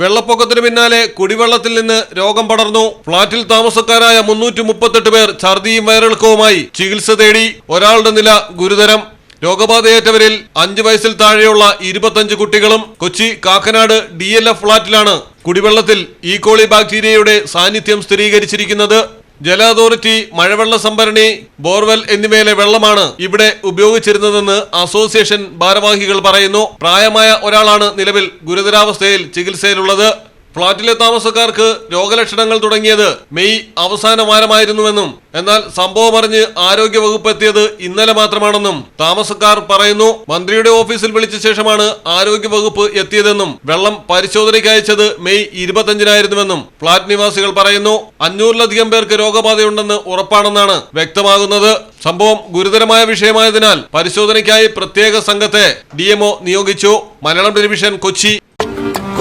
വെള്ളപ്പൊക്കത്തിന് പിന്നാലെ കുടിവെള്ളത്തിൽ നിന്ന് രോഗം പടർന്നു. ഫ്ളാറ്റിൽ താമസക്കാരായ മുന്നൂറ്റി മുപ്പത്തെട്ട് പേർ ഛർദിയും വയറിളക്കവുമായി ചികിത്സ തേടി ഒരാളുടെ നില ഗുരുതരം. രോഗബാധയേറ്റവരിൽ അഞ്ച് വയസ്സിൽ താഴെയുള്ള ഇരുപത്തഞ്ച് കുട്ടികളും കൊച്ചി കാക്കനാട് ഡി ഫ്ളാറ്റിലാണ് കുടിവെള്ളത്തിൽ ഈ കോളി ബാക്ടീരിയയുടെ സാന്നിധ്യം സ്ഥിരീകരിച്ചിരിക്കുന്നത്. ജല അതോറിറ്റി മഴവെള്ള സംഭരണി ബോർവെൽ എന്നിവയിലെ വെള്ളമാണ് ഇവിടെ ഉപയോഗിച്ചിരുന്നതെന്ന് അസോസിയേഷൻ ഭാരവാഹികൾ പറയുന്നു. പ്രായമായ ഒരാളാണ് നിലവിൽ ഗുരുതരാവസ്ഥയിൽ ചികിത്സയിലുള്ളത്. ഫ്ളാറ്റിലെ താമസക്കാർക്ക് രോഗലക്ഷണങ്ങൾ തുടങ്ങിയത് മെയ് അവസാന വാരമായിരുന്നുവെന്നും എന്നാൽ സംഭവം അറിഞ്ഞ് ആരോഗ്യവകുപ്പ് എത്തിയത് ഇന്നലെ മാത്രമാണെന്നും താമസക്കാർ പറയുന്നു. മന്ത്രിയുടെ ഓഫീസിൽ വിളിച്ച ശേഷമാണ് ആരോഗ്യവകുപ്പ് എത്തിയതെന്നും വെള്ളം പരിശോധനയ്ക്ക് അയച്ചത് മെയ് ഇരുപത്തഞ്ചിനായിരുന്നുവെന്നും ഫ്ളാറ്റ് നിവാസികൾ പറയുന്നു. അഞ്ഞൂറിലധികം പേർക്ക് രോഗബാധയുണ്ടെന്ന് ഉറപ്പാണെന്നാണ് വ്യക്തമാകുന്നത്. സംഭവം ഗുരുതരമായ വിഷയമായതിനാൽ പരിശോധനയ്ക്കായി പ്രത്യേക സംഘത്തെ ഡി നിയോഗിച്ചു. മലയാളം ടെലിവിഷൻ കൊച്ചി.